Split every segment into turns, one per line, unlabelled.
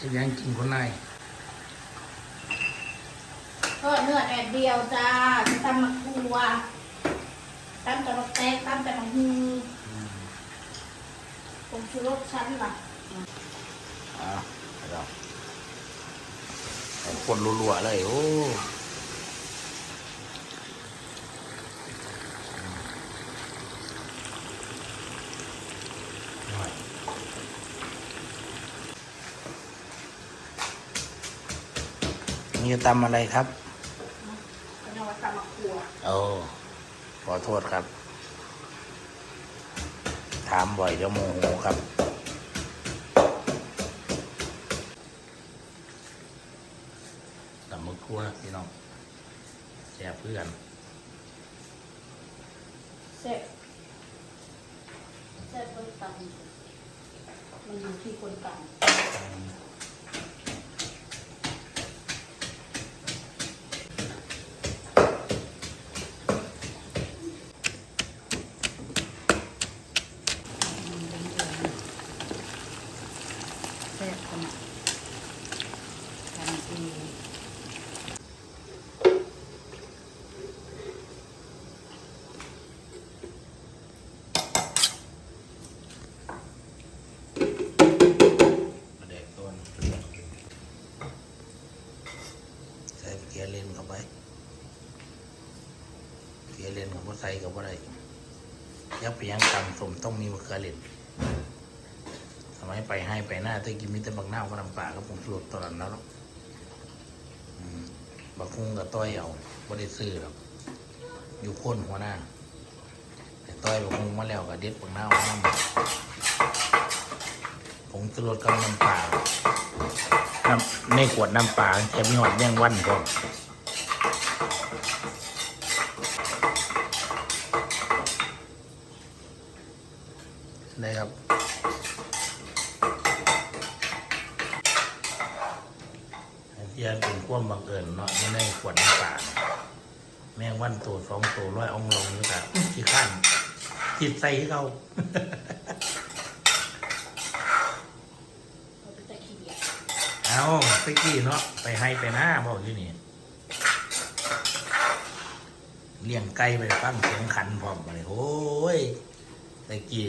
จะยังกินคนนาย
ทอดเนื้อแดดเดียวจ้าจะตำมะกรูวตำแต่มะแตงตำแต่มะฮือผมชูรสชั้นล่ะ
อ่าเราคนรัวๆเลยโอ้ นี่จะตำอะไรครับ
เขาเรียกว่าตำมะกรู
โอ้ขอโทษครับ ถามบ่อยเดี๋ยวโมโหครับ ตำมะกรัวพี่น้องแซ่บเพื่อน
เสร็จเสร็จคนตำมันอยู่ที่คนตำ
แซ่บขนาดทำเอง
มาแดกต้นใส่เกียร์เลนเข้าไป เกียร์เลนกับว่าใส่กับว่าไร ยับไปยังตำสมต้องมีมะเขือเลนสมัยไปให้ไปหน้าแตะกินมิตรบักหน้ากับน้ำปลาก็ผมสูตรตอนนั้นแล้วเนาะบักคุ้งกับต้อยเอาไม่ได้ซื้อหรอกอยู่โคนหัวหน้าแต่ต้อยบักคุ้งมาแล้วกับเด็ดบักหน้าน้ำผงชูรสกับน้ำปลาในขวดน้ำปลาแค่มีหอดแย่งวันก่อนได้ครับ อันที่อัน เป็นความบังเอิญเนาะไม่ในขวดน้ำปลาแมงวันตัวสองตัวร้อยองลงนี่ครับขี้ข้านจิตใส่ให้เขา
เอา
ตะกี้เนาะไปให้ไปหน้าบอกที่นี่เลี้ยงไก่ไปฟังเสียงขันพร้อมไปโอ้ยตะกี้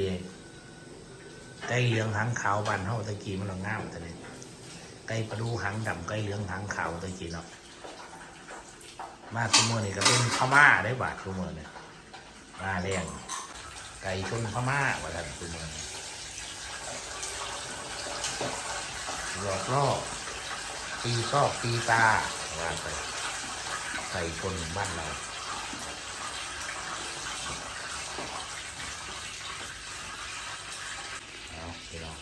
ไก่เหลืองหางขาวบันเฮาตะกี้มันละง่ามแต่เลย ก่ประดูหางดำไก่เหลืองหางขาวตะกี้เนาะมาทุกมื่อนี่ก็เป็นพม่าได้บาททุกมื่อเนี่ยมาเลี้ยงไก่ชนพม่าว่าท่านทุกมื่อนี้หลอกล่อตีซอกตีตาว่าไปใส่คนบ้านเราพี่น้อง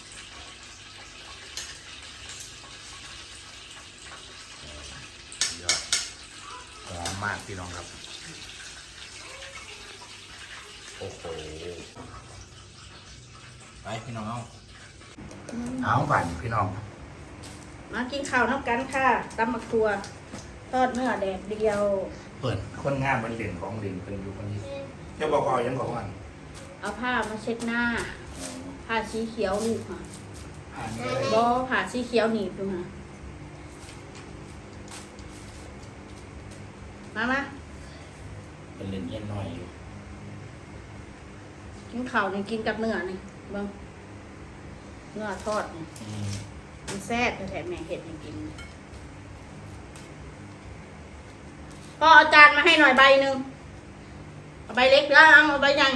เออยอดหอ มมากพี่น้องครับ โอ้โห ไปพี่น้อง เอาเอาบั่นพี่น้อง
มากินข้าวน้ำกันค่ะตำมะกรูทอดเนื้อแดดเดียว
เปิดคนงานมันเด่นของเด่นเป็นอยู่คนนี้เจ้าบอกอยังบอกว่า
เอาผ้ามาเช็ดหน้า ผ้าสีเขียวลูกค่ะ
อ่านได้
บอผ้าสีเขียวหนีบดูค่ะ มามา
เป็นเล่นเย็นน้อยอยู่
กินข้าวนี่กินกับเนื้อนี่เบิ่งเนื้อทอดนี่
อืม
มันแซ่บแถมแม่เห็ดให้กินก็เอาจานมาให้หน่อยใบหนึ่งเอาใบเล็กแล้วเอาใบใหญ่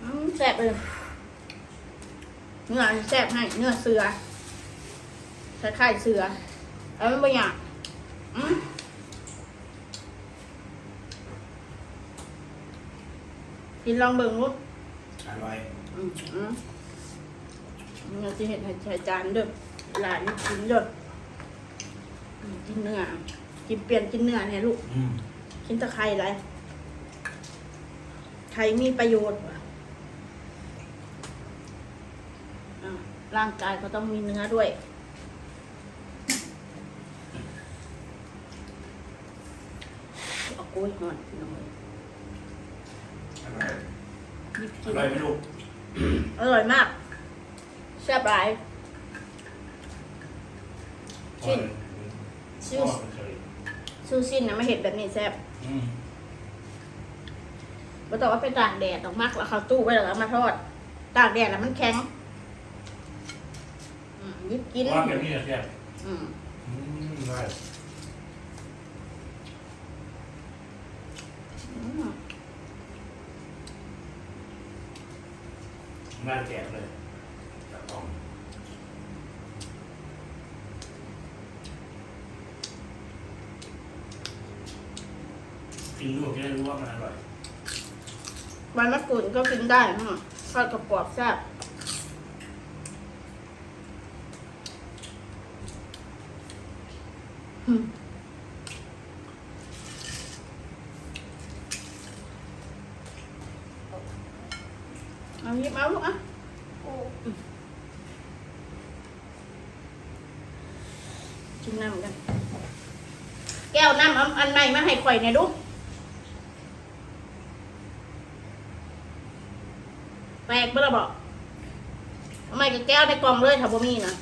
อืมแซ่บเลยเนื้อนี่แซ่บให้เนื้อเสือคล้ายๆเสือเอาไม่บางอย่างอืม กินลองเบิ่งลูก
อร่อย
อืมอืมเราจะเห็นให้ใช้จานเด้อหลานกินเด้ออืมกินเนื้อ กินเปลี่ยนกินเนื้อเนี่ยลูก
อืม
กินแตะไคร้ไรไข่มีประโยชน์ว่ะอ่าร่างกายก็ต้องมีเนื้อด้วย เอากล้วยห่อนพี่น้องเอ้ย
อร่อย
หยิบ
อ
กิน
ร่อยไหมลูก
อร่อยมากแซ่บหลาย ชิ้น
ชื่อเคย
ซูชินนะมาเห็ดแบบนี้แซ่บ
อืม
บ่ต้องว่าไปตากแดดดอกมักแล้วเขาตู้ไว้แล้วเอามาทอด ตากแดดแล้วมันแข็งอืมหยิบกิน
ว่าแบบนี้แซ่บ
อืม
อืมได้ น่าแจกเลยจับต้องกินลวกจะได้รู้ว่ามันอร่อย
ใบมะกรูดก็กินได้อืมทอดกรอบแซ่บอืมเอาหยิบเอาลูกอะ ชิม น้ำกัน แก้วน้ำเอาอันใหม่มาให้ข่อยหน่อยดูแปลกเบ่ละบอกทำไมกับแก้วในกล่องเลยถ้าบ่มีนะ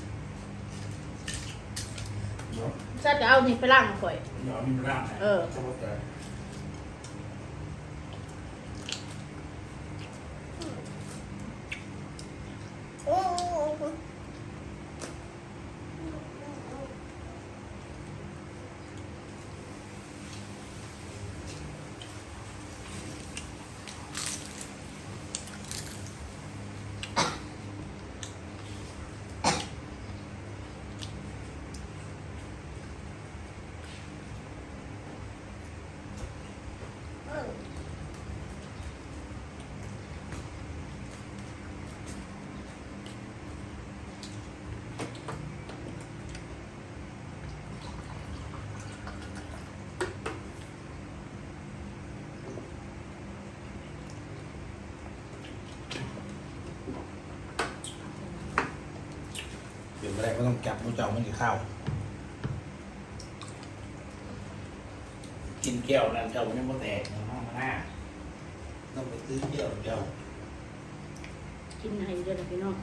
เนาะ
ซัดจะเอานี่ไปล้างข่อย
เดี๋ยวมีร่าง
เออ
เข้าใจ จับมูเจ้ามันจะเข้ากินแก้วนั่นเจ้ามันยังไม่แตกในห้องหน้าต้องไปซื้อแก้วเจ้า
กินให้เยอะเลยพี่น้อง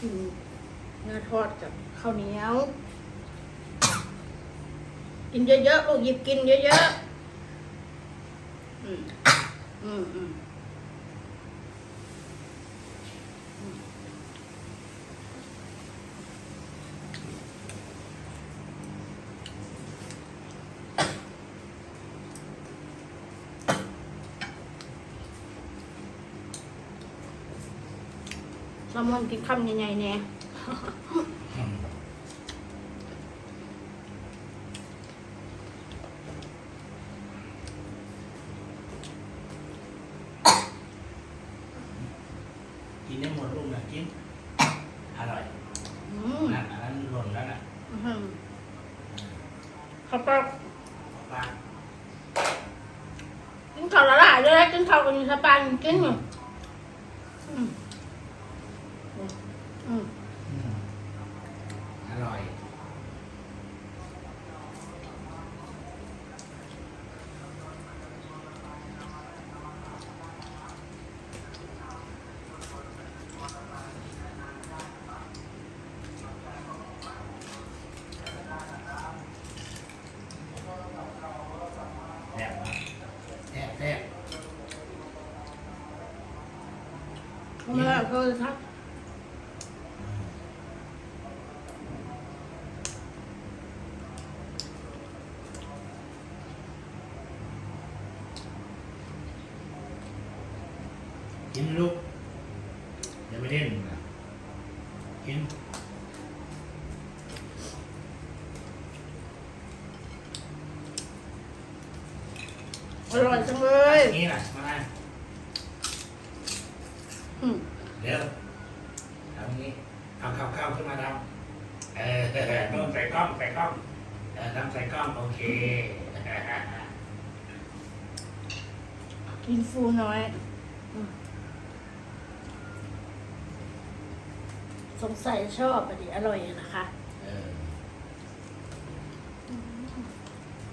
กินเนื้อทอดกับข้าวเหนียว กินเยอะๆลูกหยิบกินเยอะๆอืมอืมอืม แซลมอนกินคำใหญ่ๆแน่
กินได้หมดลูกนะกิน อร่อย
อืม
นั่นอันนั้นหล่นแล้วน่ะ
อื้อหือข้าวปลา
ปลา
กินข้าวละลายเลยนะกินข้าวกับสปานกินอยู่อืมอืม
อืมอร่อย แซ่บมากแซ่บแซ่บ
เอามาแล้วก็ทัก
กินลูกอย่าไปเล่นนะกิน
อร่อยจังเลย
นี่น่ะมา
อืม
เร็วทำนี้เอาข้าวข้าวขึ้นมาทำเออน้องใส่กล้องใส่กล้องเออน้ำใส่ กล้องโอเค
กินฟูน้อยอืมสงสัยชอบอะดิอร่อยอะนะคะ
เออ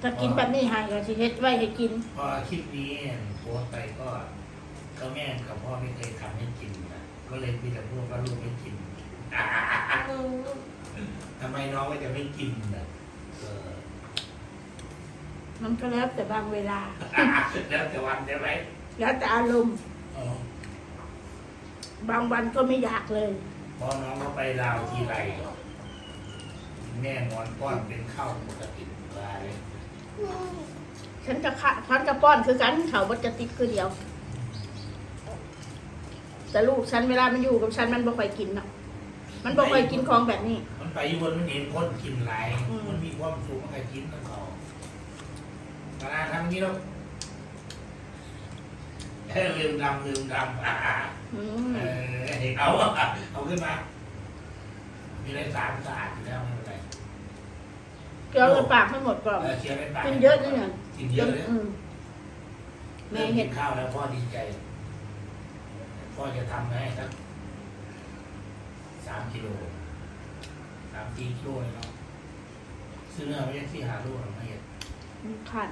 จะกินแบบนี้ให้ก็สิเฮ็ดไว้ให้กิน
พอคลิปนี้โพสต์ไปก็ก็แม่กับพ่อไม่เคยทำให้กินนะก็เลยมีแต่พูดว่าลูกไม่กิน ทำไมน้องก็จะไม่กินนะเออ
มันก็แล้วแต่บางเวลา
แล้วแต่วันใช่ไหม
แล้วแต่อารมณ์
อ๋อบา
งวันก็ไม่อยากเลย
พอน้องเขาไปลาวทีไรแม่นอนป้อนเป็นข้าวปกติปลาเลย
ฉันจะขะฉันจะป้อนคือกันเขาบัจะติดคือเดียว แต่ลูกฉันเวลามันอยู่กับฉันมันบ่ค่อยกินเนาะมันบ่ค่อยกินของแบบนี้
มันไปอยู่บนมันเห็นคนกินหลาย
อืม
มันมีความสุขมันก็กินกับ เขาเวลาทำอย่างนี้แล้วเอ้ยลืมดำลืมดำอ่า
อืม
เออเห็นเอาเอาขึ้นมา มีอะไรสารสะอาดอยู่แล้วไม่เป็นไร
เกลือในปากให้หมดก่อน
เออเคี้ยวในปาก
กินเยอะนี่เนี่ย
กินเยอะเลย
อืมแม่
แม่
เห็
เห็
ด
นข้าวแล้วพ่อดีใจ พ่อจะทำให้สักสามกิโลสามสี่กิโลเลยเนาะซื้อเนื้อไม่ใช่ที่หาลูกหรอกไม่เห็น
ขาด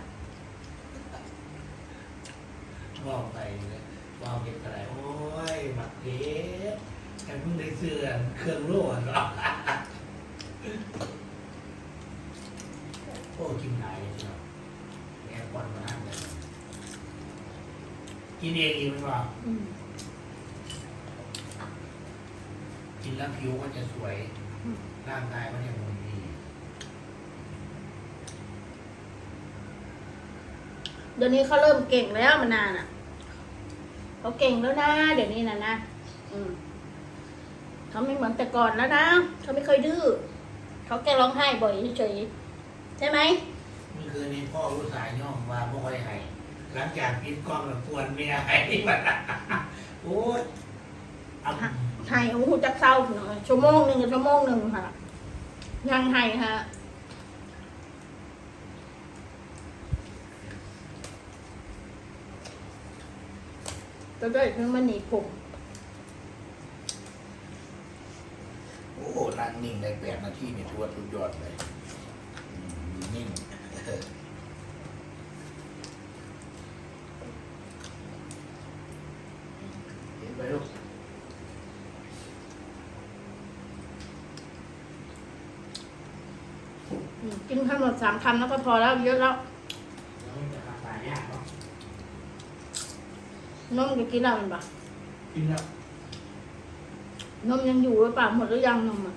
บอกไปเลยว่าเก็บอะไรโอ้ยหมักเพชรแค่เพิ่งได้ซื้อเครื่องโล่เนาะโอ้กินหลายเลยเนาะแอร์พอร์ตมานั่งเลยกินเองอีกไหมวะ
อืม
กินแล้วผิวก็จะสวยร่างกายก็จะหุ่นดี
เดี๋ยวนี้เขาเริ่มเก่งแล้วมานานอะ เขาเก่งแล้วนะ เดี๋ยวนี้นะนะอืมเขาไม่เหมือนแต่ก่อนแล้วนะเขาไม่เคยดื้อเขาแค่ร้องไห้บ่อยเฉยๆใช่ไหม
เมื่อคืนนี้พ่อรู้สายย่องว่าไม่ค่อยให้หลังจากปิดกล้องแล้วกวนเมียให้มันโอ้ยเอา
ให้โอ้โหจักเศร้าหน่อยชั่วโมงหนึ่งกับชั่วโมงหนึ่งค่ะยังให้ฮะ จะได้เพิ่งมาหนีผม
โอ้นั่งนิ่งได้แปดนาทีนี่ถือว่าสุดยอดเลยอืมนิ่งเห็นไหมลูก
อืมกินทั้งหมดสามคำแล้วก็พอแล้วเยอะ
แล้วมันจะทำตายยากเนาะ
นมก็กินแล้วมันปะ
กินแล้ว
นมยังอยู่หรือเปล่าหมดหรือยังนมอะ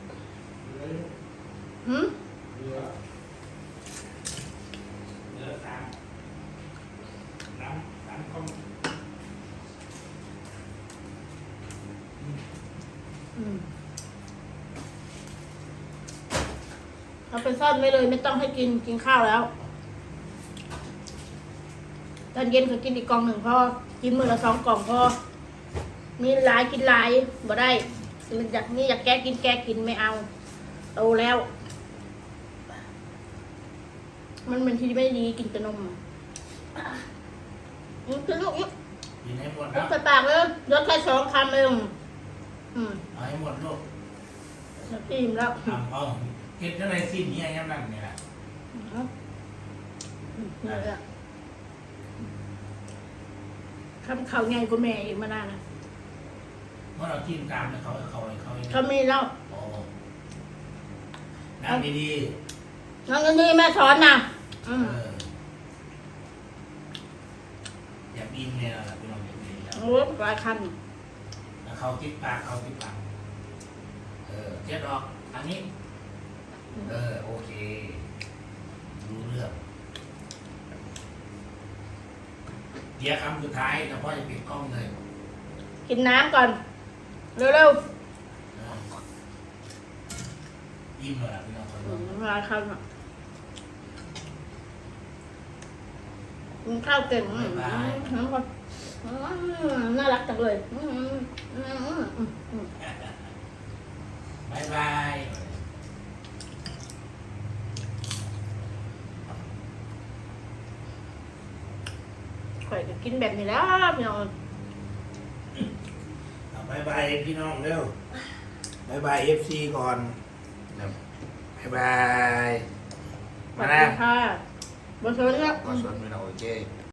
เหลือ
หืม
เหลือเหลือสามสามสามกล้อง
อืมเอาไปซ่อนไว้เลยไม่ต้องให้กินกินข้าวแล้ว ตอนเย็นก็กินอีกกล่องหนึ่งพอ กินมื้อละสองกล่องพอ มีหลายกินหลายบ่ได้ มันอยากนี่อยากแก้กินแก้กินไม่เอาโตแล้ว มันเป็นที่ไม่ดีกินแต่นมอะอืมคือลูกอืม
กินให้หมด
ลู
นะ
กใส่ปากเลยเหลือแค่สองคำเองอืม
เอาให้หมดลูก
แล้วอิ่มแล้ว
เอาเอาเก็บเท่าไรสิ้นเนี่ยยังนั่นเนี่ยแหละ
เอาอืมนี่แหละ คำเขาไงกูแม่อีกมานานนะ
เมื่อเรากินตามเนี่ยเขาเขาเขา
เขามีแล้ว
โอ้นั่งดี
น้องกันนี่แม่สอนนะ
ๆ
อื
เอ
ม
ออยากกินเนี่ยแหละพี่น้องอยากกินแล้ว
โอ้หลายค
แล้วเขาติดปากเขาติดปากเออเช็ดออก อันนี้ เออ โอเค รู้เรื่อง เดี๋ยวคำสุดท้ายแล้วพ่อจะปิดกล้องเลยำ
กินน้ำก่อน เร็ว
ยิ้มเลยอะพี่น้องคน
ๆอื
ดู
มหลายคำอะกินข้าวเก่งอืมน้ำก่อนอืมน่ารักจังเลยอืมอืมอืมอืมอืม
บายบาย
ข่อย ก็กินแบบนี้แล้วพี่น้อง
เอาบายบายพี่น้องเร็วบายบายเอฟซีก่อนบายบาย
ส
มา
วัส
แล้
ดี
ว
ค่ะบนสวนแล้ว
ขอสวนพี่น้องโอเค